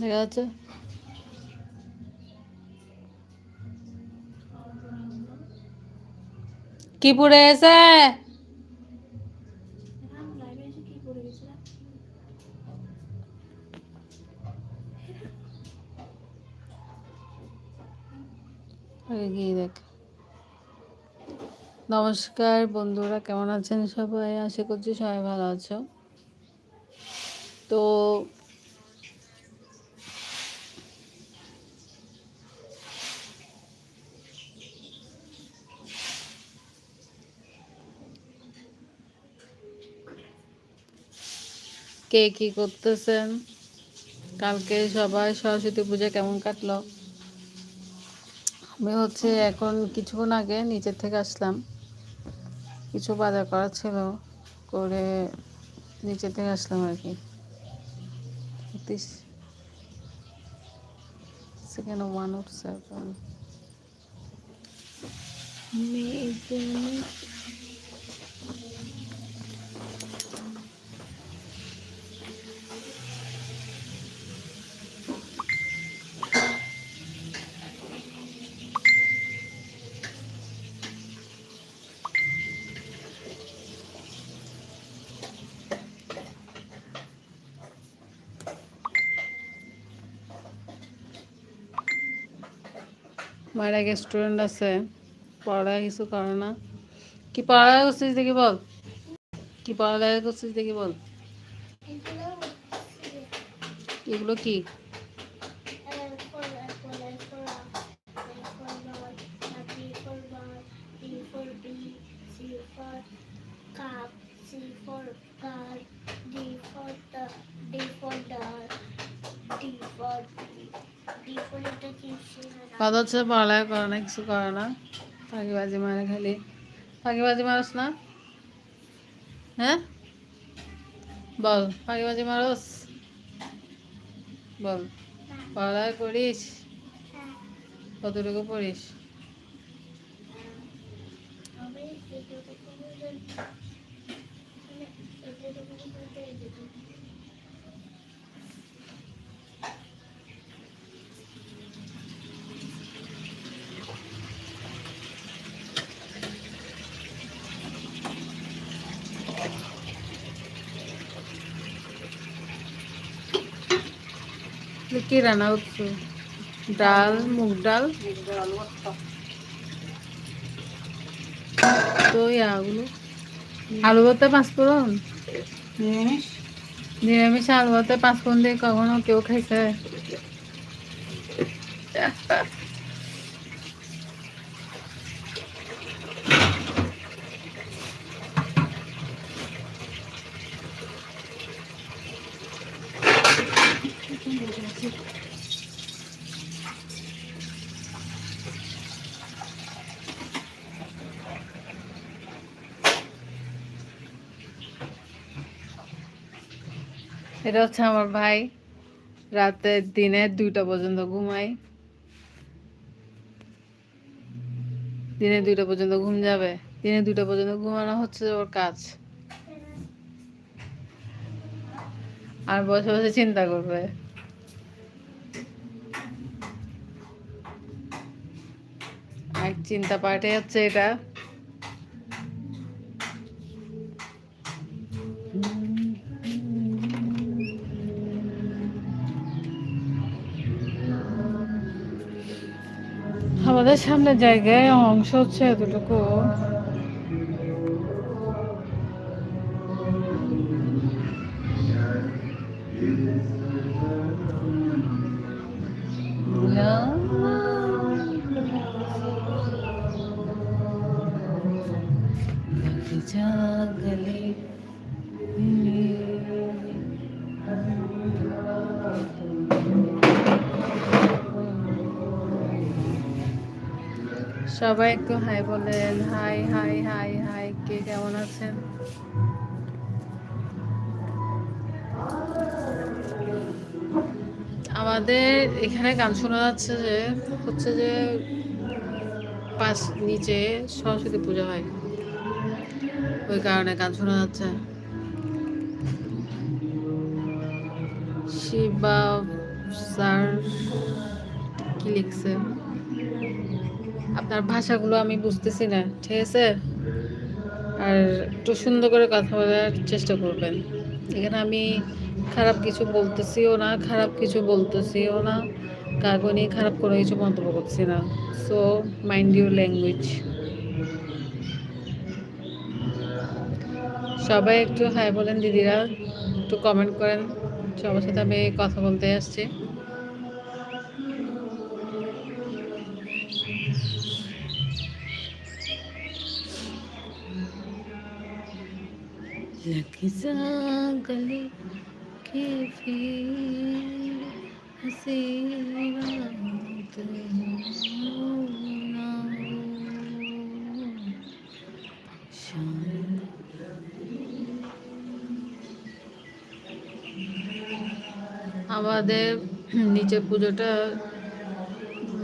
দেখা যাচ্ছে কি পড়ে এসে গিয়ে দেখ নমস্কার, বন্ধুরা, কেমন আছেন সবাই? আশা করছি সবাই ভালো আছো। তো কে কি করতেছেন? কালকে সবাই সরস্বতী পূজা কেমন কাটলো? আমি হচ্ছে এখন কিছুক্ষণ আগে নিচের থেকে আসলাম। কিছু বাজার করার ছিল, করে নিচে থেকে আসলাম আর কি। সেখানে ওয়ান সেভেন মায়ের আগে স্টুডেন্ট আছে পড়ালেখা কিছু করে না কি পড়ালেখা করছিস দেখি বল কি পড়ালেখা করছিস দেখি বল এগুলো কি Cup, C for car, D for the, D for dog, কথা হচ্ছে পড়ালেখা করে না, কিছু করে না। ফাঁকিবাজি মারে খালি। ফাঁকিবাজি মারস না? হ্যাঁ? বল, ফাঁকিবাজি মারস? বল, পড়ালেখা করিস? কতটুকু পড়িস? আমি এটুকু পর্যন্ত- মানে এটুকু পর্যন্ত এটুকু। তুই কি রান্না করছ? ডাল মুগ ডাল? তো ইয়াগুলো আলু ভর্তা পাঁচফোড়ন? নিরামিষ আলু ভর্তা পাঁচফোড়ন দিয়ে কখনো কেউ খাইছে? এটা হচ্ছে আমার ভাই। রাতে দিনে দুইটা পর্যন্ত ঘুমাই দিনে দুইটা পর্যন্ত ঘুম যাবে। দিনে দুইটা পর্যন্ত ঘুমানো হচ্ছে ওর কাজ। আর বসে বসে চিন্তা করবে। এক চিন্তা পার্টে হচ্ছে এটা। আমাদের সামনে জায়গায় অংশ হচ্ছে এতটুকু। সবাই একটু হাই বলেন। হাই হাই হাই হাই, কে কেমন আছেন? আমাদের এখানে গান শোনা যাচ্ছে যে, হচ্ছে যে পাশ নিচে সরস্বতী পূজা হয়। ওই কারণে গান শোনা যাচ্ছে। শিবা স্যার কি লিখছে? আপনার ভাষাগুলো আমি বুঝতেছি না, ঠিক আছে? আর একটু সুন্দর করে কথা বলার চেষ্টা করবেন। এখানে আমি খারাপ কিছু বলতেছিও না, খারাপ কিছু বলতেছিও না কাগজ নিয়ে খারাপ কোনো কিছু মন্তব্য করছি না। সো মাইন্ড ইউর ল্যাঙ্গুয়েজ সবাই একটু হাই বলেন দিদিরা, একটু কমেন্ট করেন। সবার সাথে আমি কথা বলতে আসছি। लग जा गले के फिर हंसी बात हो ना हो। शाम আমাদের নিচের পুজোটা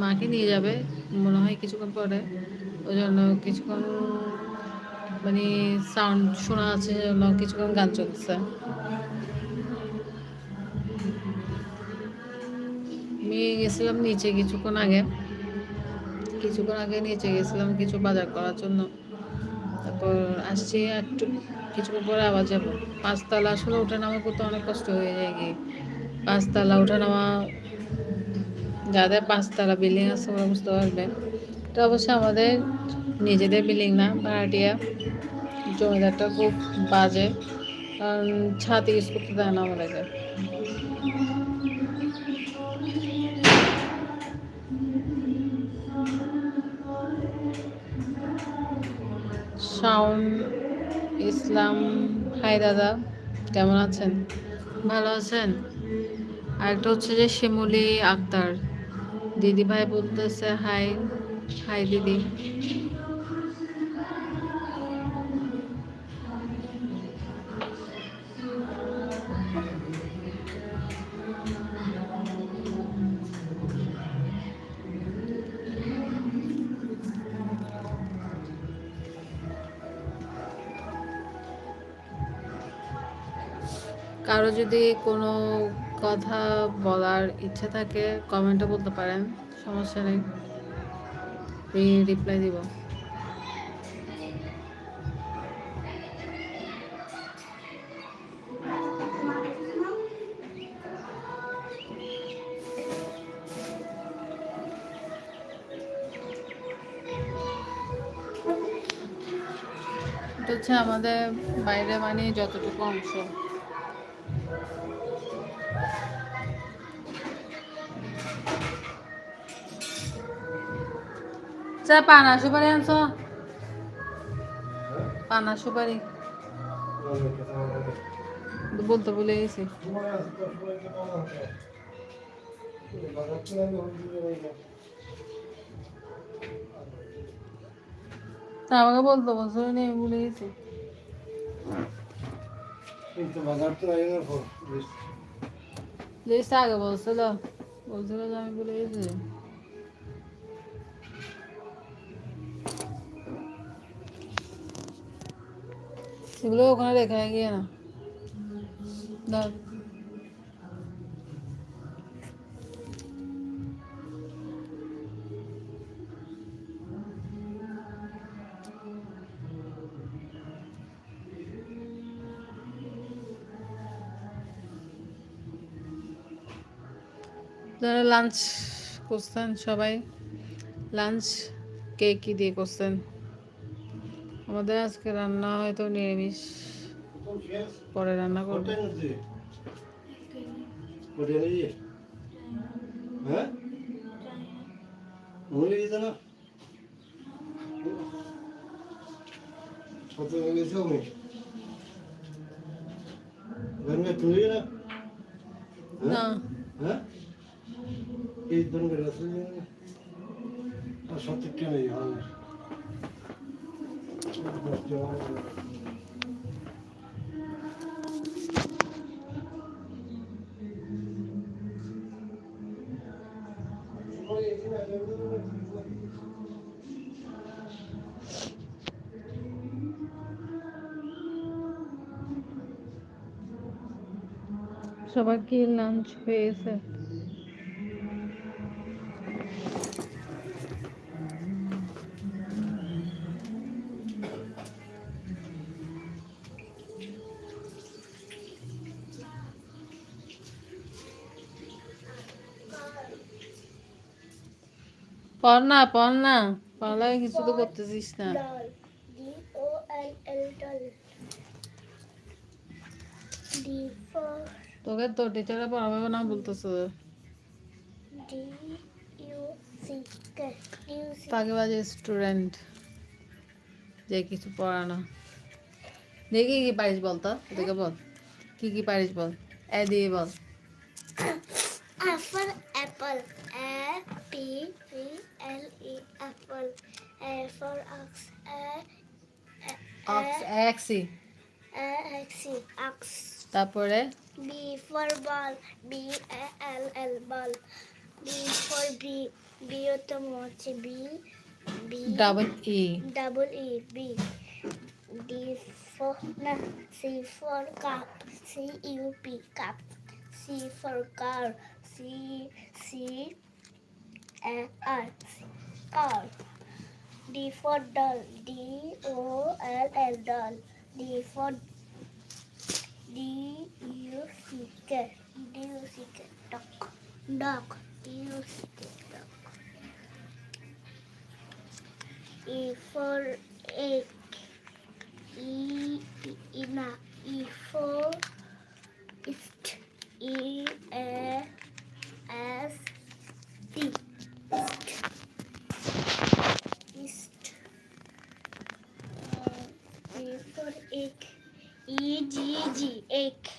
মাকে নিয়ে যাবে মনে হয় কিছুক্ষণ পরে ওই জন্য কিছুক্ষণ মানে সাউন্ড শোনা আছে কিছুক্ষণ গান চলছে। আমি গেছিলাম নিচে কিছুক্ষণ আগে। কিছুক্ষণ আগে নিচে গেছিলাম কিছু বাজার করার জন্য। তারপর আসছি একটু, কিছুক্ষণ পরে আবার যাব। পাঁচতলা আসলে ওঠা নামা করতে অনেক কষ্ট হয়ে যায় গিয়ে। পাঁচতলা ওঠা নামা, যাদের পাঁচতলা বিল্ডিং আছে ওরা বুঝতে পারবে। এটা অবশ্যই আমাদের নিজেদের বিল্ডিং না, ভাড়াটিয়া। জমিদারটা খুব বাজে। কারণ ছাদ ইউজ করতে দেয় না আমাদেরকে। শাওন, ইসলাম, হাই দাদা, কেমন আছেন? ভালো আছেন? আরেকটা হচ্ছে যে শিমুলি আক্তার। দিদি ভাই বলতেছে, হাই হাই দিদি। কারও যদি কোনো কথা বলার ইচ্ছা থাকে কমেন্টে বলতে পারেন, সমস্যা নেই। রিপ্লাই দিব। হচ্ছে আমাদের বাইরে মানে যতটুকু অংশ। চা পানা সুপারি আনছো? পানা সুপারি। বলতে ভুলে গেছি। আমাকে বলতে, বলছো নেই ভুলে গেছি। লিস্ট আগে বলছিল বলছিল আমি ভুলে গেছি। এগুলো ওখানে রেখে গিয়ে না। যারা লাঞ্চ করছেন সবাই। লাঞ্চ কে কী দিয়ে করছেন? আমাদের আজকে রান্না হয়তো নিরামিষ। পরে রান্না করব। হ্যাঁ? গেছে না? আমি গঙ্গা তুলি না? না। হ্যাঁ? এই ধরনের সত্যি হ্যাঁ সবার কি লাঞ্চ হয়েছে পড় না পড় না। পড়ালেখা কিছু তো করতেছিস না? তোকে তো টিচাররা পড়াবে না বলতেছে। তাকে বাজে স্টুডেন্ট যে কিছু পড়ানো দেখি কি পারিস বল তো, তোকে বল। কি কি পারিস বল? এ দিয়ে বল। Apple A P P L E apple A for ox A ox এক্সি A X E ox তারপরে B for ball B A L L ball B for bee B তো হচ্ছে B B double E double E B D for না C for cup C U P cup C for car C C R car D for doll D O L L doll D for D U C K D U C K dog dog D U C K dog E for egg E E E na E for ist E ik. E, G, G, ik.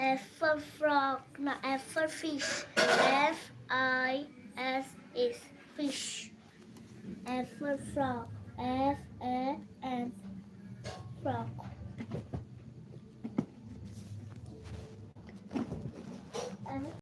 F for frog, not F for fish. F, I, S, is fish. F for frog, F, A, N, frog.